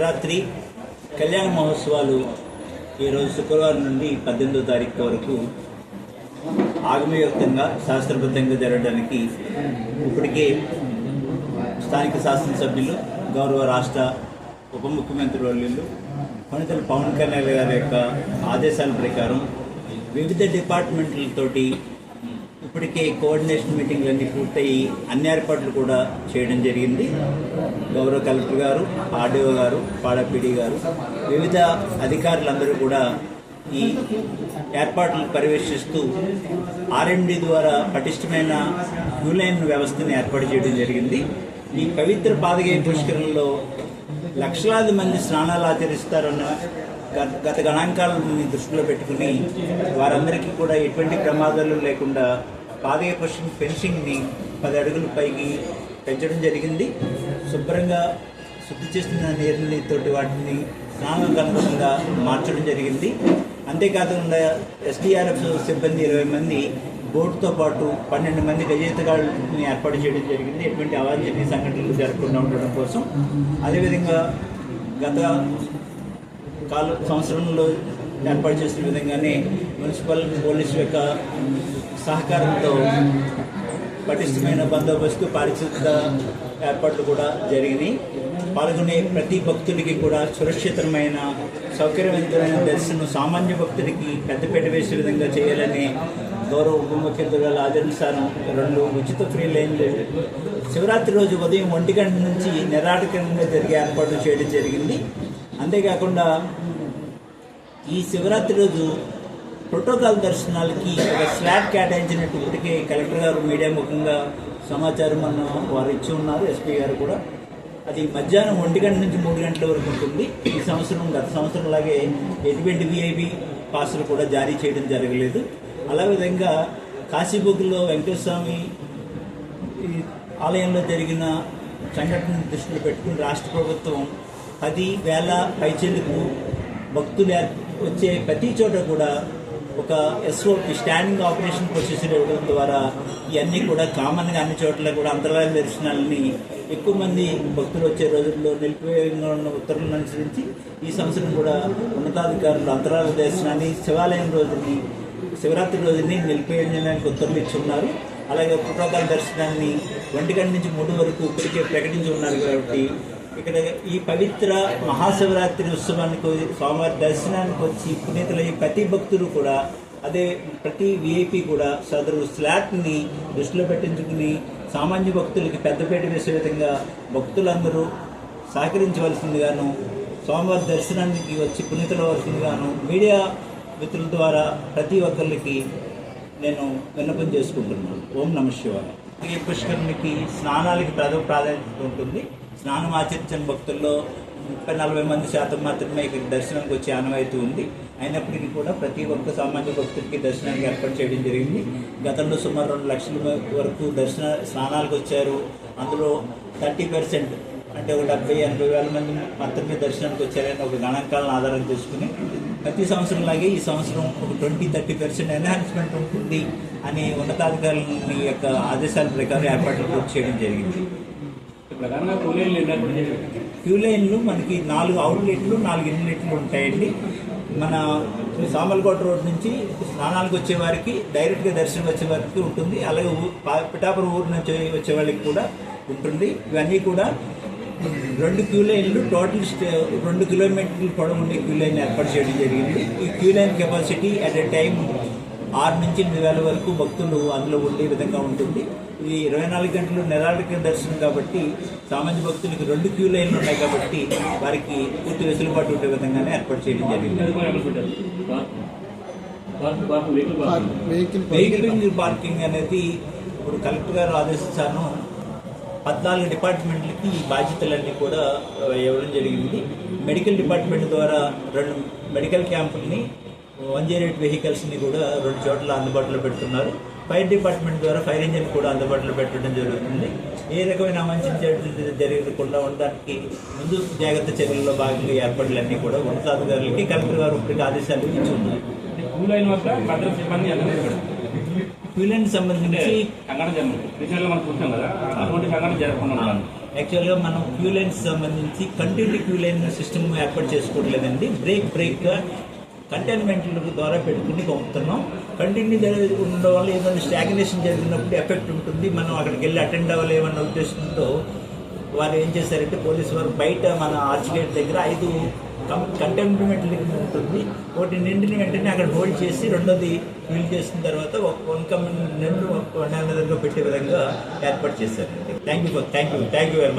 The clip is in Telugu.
శివరాత్రి కళ్యాణ మహోత్సవాలు ఈరోజు శుక్రవారం నుండి పద్దెనిమిదో తారీఖు వరకు ఆగమయుక్తంగా శాస్త్రబద్ధంగా జరగడానికి ఇప్పటికే స్థానిక శాసనసభ్యులు గౌరవ రాష్ట్ర ఉప ముఖ్యమంత్రి వర్యులు పండితులు పవన్ కళ్యాణ్ గారి యొక్క ఆదేశాల ప్రకారం వివిధ డిపార్ట్మెంట్లతోటి ఇప్పటికే కోఆర్డినేషన్ మీటింగ్లు అన్ని పూర్తయి అన్ని ఏర్పాట్లు కూడా చేయడం జరిగింది. గౌరవ కలెక్టర్ గారు ఆర్డీఓ గారు పాడపిడి గారు వివిధ అధికారులందరూ కూడా ఈ ఏర్పాట్లను పర్యవేక్షిస్తూ ఆర్ఎండి ద్వారా పటిష్టమైన క్యూలైన్ వ్యవస్థను ఏర్పాటు చేయడం జరిగింది. ఈ పవిత్ర పాదగే పుష్కరంలో లక్షలాది మంది స్నానాలు ఆచరిస్తారన్న గత గత గణాంకాలను దృష్టిలో పెట్టుకుని వారందరికీ కూడా ఎటువంటి ప్రమాదాలు లేకుండా పాదయ పుష్కరం ఫెన్సింగ్ని పది అడుగుల పైకి పెంచడం జరిగింది. శుభ్రంగా శుద్ధి చేస్తున్న నీరునితోటి వాటిని స్నానాలకు అనుగుణంగా మార్చడం జరిగింది. అంతేకాకుండా ఎస్డీఆర్ఎఫ్ సిబ్బంది ఇరవై మంది బోటుతో పాటు పన్నెండు మంది గజేతగాళ్ళని ఏర్పాటు చేయడం జరిగింది. ఎటువంటి అవాంఛనీయ సంఘటనలు జరగకుండా ఉండడం కోసం. అదేవిధంగా గత కాల సంవత్సరంలో ఏర్పాటు చేసిన విధంగానే మున్సిపల్ పోలీసు యొక్క సహకారంతో పటిష్టమైన బందోబస్తు పారిశుద్ధ ఏర్పాట్లు కూడా జరిగినాయి. పాల్గొనే ప్రతి భక్తుడికి కూడా సురక్షితమైన సౌకర్యవంతమైన దర్శనం సామాన్య భక్తుడికి పెద్దపేట వేసే విధంగా చేయాలని గౌరవ ఉప ముఖ్యమంత్రి ఆదరించాను రెండు ఉచిత ఫ్రీ లైన్లు శివరాత్రి రోజు ఉదయం ఒంటి గంట నుంచి నిరాటకంగా జరిగే ఏర్పాట్లు చేయడం జరిగింది. అంతేకాకుండా ఈ శివరాత్రి రోజు ప్రోటోకాల్ దర్శనాలకి ఒక స్లాట్ కేటాయించినట్టు ఇప్పటికే కలెక్టర్ గారు మీడియా ముఖంగా సమాచారం అన్న వారు ఇచ్చి ఉన్నారు ఎస్పీ గారు కూడా. అది మధ్యాహ్నం ఒంటి గంట నుంచి మూడు గంటల వరకు ఉంటుంది. ఈ సంవత్సరం గత సంవత్సరం లాగే ఎటువంటి విఐపి పాసులు కూడా జారీ చేయడం జరగలేదు. అలా విధంగా కాశీబుక్లో వెంకటేశ్వర ఈ ఆలయంలో జరిగిన సంఘటనను దృష్టిలో పెట్టుకుని రాష్ట్ర ప్రభుత్వం పది వేల పైచీలకు భక్తులు ఏర్- వచ్చే ప్రతి చోట కూడా ఒక ఎస్ఓపి స్టాండింగ్ ఆపరేషన్ ప్రొసీజర్ ఇవ్వడం ద్వారా ఇవన్నీ కూడా కామన్గా అన్ని చోట్ల కూడా అంతరాయ దర్శనాలని ఎక్కువ మంది భక్తులు వచ్చే రోజుల్లో నిలిపివేయంగా ఉన్న ఉత్తర్వులను అనుసరించి ఈ సంవత్సరం కూడా ఉన్నతాధికారులు అంతరాల దర్శనాన్ని శివాలయం రోజుని శివరాత్రి రోజుని నిలిపివేయడానికి ఉత్తర్వులు ఇచ్చి ఉన్నారు అలాగే ప్రోటోకాల్ దర్శనాన్ని ఒంటి గంట నుంచి మూడు వరకు ఇప్పటికే ప్రకటించి ఉన్నారు కాబట్టి ఇక్కడ ఈ పవిత్ర మహాశివరాత్రి ఉత్సవానికి స్వామివారి దర్శనానికి వచ్చి పుణ్యతలయ్యే ప్రతి భక్తులు కూడా అదే ప్రతి విఐపీ కూడా సదరు స్లాట్ని దృష్టిలో పెట్టించుకుని సామాన్య భక్తులకి పెద్దపేట వేసే విధంగా భక్తులందరూ సహకరించవలసిందిగాను స్వామివారి దర్శనానికి వచ్చి పునీతులవలసిందిగాను మీడియా మిత్రుల ద్వారా ప్రతి ఒక్కరికి నేను విన్నపం చేసుకుంటున్నాను. ఓం నమ శివాయ. పుష్కరునికి స్నానాలకి ప్రథమ ప్రాధాన్యత ఉంటుంది. స్నానం ఆచరించిన భక్తుల్లో ముప్పై నలభై మంది శాతం మాత్రమే ఇక్కడ దర్శనానికి వచ్చే ఆనవాయితీ ఉంది. అయినప్పటికీ కూడా ప్రతి ఒక్క సామాన్య భక్తుడికి దర్శనానికి ఏర్పాటు చేయడం జరిగింది. గతంలో సుమారు రెండు లక్షల వరకు దర్శన స్నానాలకు వచ్చారు. అందులో థర్టీ పర్సెంట్ అంటే ఒక డెబ్బై ఎనభై వేల మంది మాత్రమే దర్శనానికి వచ్చారని ఒక గణాంకాలను ఆధారం చేసుకుని ప్రతి సంవత్సరం లాగే ఈ సంవత్సరం ఒక ట్వంటీ థర్టీ పర్సెంట్ ఎన్హాన్స్మెంట్ ఉంటుంది అని ఉన్నతాధికారుల యొక్క ఆదేశాల ప్రకారం ఏర్పాట్లు పూర్తి చేయడం జరిగింది. ప్రధానంగా క్యూ లైన్లు మనకి నాలుగు అవుట్లెట్లు నాలుగు ఇన్లెట్లు ఉంటాయండి. మన సామల్కోట రోడ్ నుంచి స్నానాలకు వచ్చే వారికి డైరెక్ట్గా దర్శనం వచ్చే వారికి ఉంటుంది. అలాగే పిఠాపురం ఊరు నుంచి వచ్చే వాళ్ళకి కూడా ఉంటుంది. ఇవన్నీ కూడా రెండు క్యూ లైన్లు టోటల్ రెండు కిలోమీటర్ల పొడవు ఉండే క్యూ లైన్ ఏర్పాటు చేయడం జరిగింది. ఈ queue line capacity at a time ఆరు నుంచి ఎనిమిది వేల వరకు భక్తులు అందులో ఉండే విధంగా ఉంటుంది. ఇది ఇరవై నాలుగు గంటలు నిరాటక దర్శనం కాబట్టి సామాన్య భక్తులకు రెండు క్యూ లైన్లు ఉన్నాయి కాబట్టి వారికి పూర్తి వెసులుబాటు ఉండే విధంగానే ఏర్పాటు చేయడం జరిగింది. వెహికల్ పార్కింగ్ అనేది ఇప్పుడు కలెక్టర్ గారు ఆదేశించాను పద్నాలుగు డిపార్ట్మెంట్లకి ఈ బాధ్యతలన్నీ కూడా ఇవ్వడం జరిగింది. మెడికల్ డిపార్ట్మెంట్ ద్వారా రెండు మెడికల్ క్యాంపుల్ని వన్ జీరో ఎయిట్ వెహికల్స్ని కూడా రెండు చోట్ల అందుబాటులో పెడుతున్నారు. ఫైర్ డిపార్ట్మెంట్ ద్వారా ఫైర్ ఇంజిన్ కూడా అందుబాటులో పెట్టడం జరుగుతుంది. ఏ రకమైన అవాంఛనీయ జరగకుండా ఉండడానికి ముందు జాగ్రత్త చర్యల్లో భాగంగా ఏర్పాట్లన్నీ కూడా ఉన్నతాధికారులకి కలెక్టర్ గారు ఇప్పటికీ ఆదేశాలు ఇచ్చి ఉన్నారు. క్యూలైన్ సంబంధించి యాక్చువల్గా మనం క్యూ లైన్స్ సంబంధించి కంటిన్యూ క్యూ లైన్ సిస్టమ్ ఏర్పాటు చేసుకోవట్లేదండి. బ్రేక్ బ్రేక్గా కంటైన్మెంట్ల ద్వారా పెట్టుకుని పంపుతున్నాం. కంటిన్యూ ఉండడం వల్ల ఏదైనా స్టాగ్నేషన్ జరిగినప్పుడు ఎఫెక్ట్ ఉంటుంది. మనం అక్కడికి వెళ్ళి అటెండ్ అవ్వలేమన్న ఉద్దేశంతో వారు ఏం చేశారంటే పోలీసు వారు బయట మన ఆర్చ్ గేట్ దగ్గర ఐదు కంటైన్మెంట్ ఉంటుంది. ఒకటి నిండిన వెంటనే అక్కడ హోల్డ్ చేసి రెండోది ఫిల్ చేసిన తర్వాత ఒక వన్ కమ్ నిండు వన్ పెట్టే విధంగా ఏర్పాటు చేశారు thank you thank you thank you very much